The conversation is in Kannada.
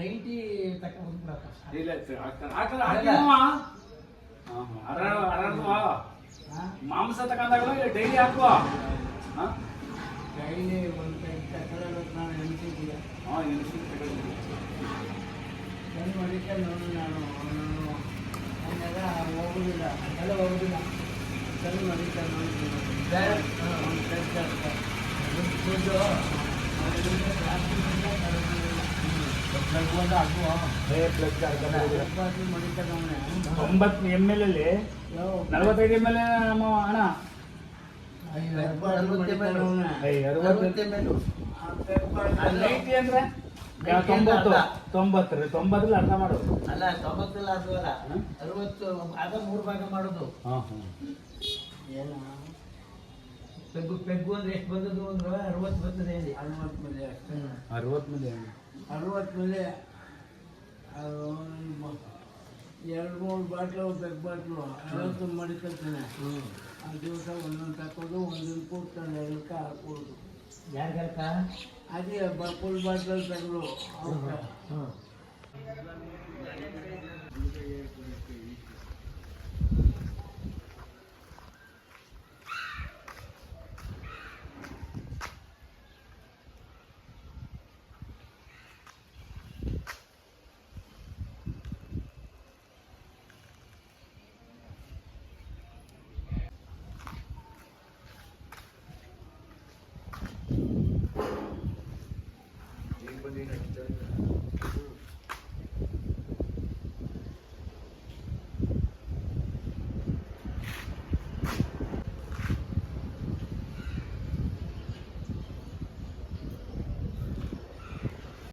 ನೈಂಟಿ ತಕ್ಕ ಇಲ್ಲ ಮಾಂಸ ತಗೊಂಡಾಗಲ್ಲ ಡೈಲಿ ಹಾಕುವ. ಹಾ? ಡೈಲಿ ಒಂದು ಟೈಮ್ ತಗೊಳ್ಬೇಕು ನಾನು ಎಣಿಸಿದ್ದೀಯ. ಹಾ ಎಣಿಸಿ ತಗೊಳ್ಳಿ. ಸರಿ ಮಾಡಿಕೊಂಡು ನಾನು ನಾನು. ಹಂಗೆಲ್ಲ ಹೋಗುದಿಲ್ಲ ಹಂಗೆಲ್ಲ ಹೋಗುದಿಲ್ಲ. ಸರಿ ಮಾಡಿಕೊಂಡು ಒಂದು ಟೈಮ್ ದುಡ್ಡು. ತೊಂಬತ್ತು ಎಂ ಎಲ್ ಅಲ್ಲಿ? ನಲವತ್ತೈದು ಎಂ ಎಲ್ ಯಾ, ತೊಂಬತ್ತು? ತೊಂಬತ್ತು ರೀ ತೊಂಬತ್ತರಲ್ಲಿ ಅರ್ಧ ಮಾಡೋದು ಅಲ್ಲ ತೊಂಬತ್ತಲ್ಲ ಅದಲ್ಲ ಅಲ್ಲ. ಅರವತ್ತು ಅದ ಮೂರು ಭಾಗ ಮಾಡೋದು. ಏನು? ಪೆಗ್ಗು ಪೆಗ್ಗು ಅಂದ್ರೆ ಎಷ್ಟು ಬಂದದ್ದು ಅಂದ್ರೆ ಅರವತ್ತು ಬರ್ತದೆ ಹೇಳಿ ಅರವತ್ತು ಅಷ್ಟೇ. ಅರವತ್ತು ಮಂದಿ ಅರವತ್ತು ಮೇಲೆ ಎರಡು ಮೂರು ಬಾಟ್ಲು ಬೆಗ್ ಬಾಟ್ಲು ಅರವತ್ತು ಮಡಿಕೊಳ್ತಾನೆ ಆ ದಿವಸ ಒಂದೊಂದು ತಕ್ಕೋದು ಒಂದೊಂದು ಕೂಡ್ತಾನೆ ಎಲ್ಲಕ್ಕ ಹಾಕೋದು ಯಾರಿಗಲ್ಕ ಅದೇ ಫುಲ್ ಬಾಟ್ಲಲ್ಲಿ ತೆಗೆದು Thank you.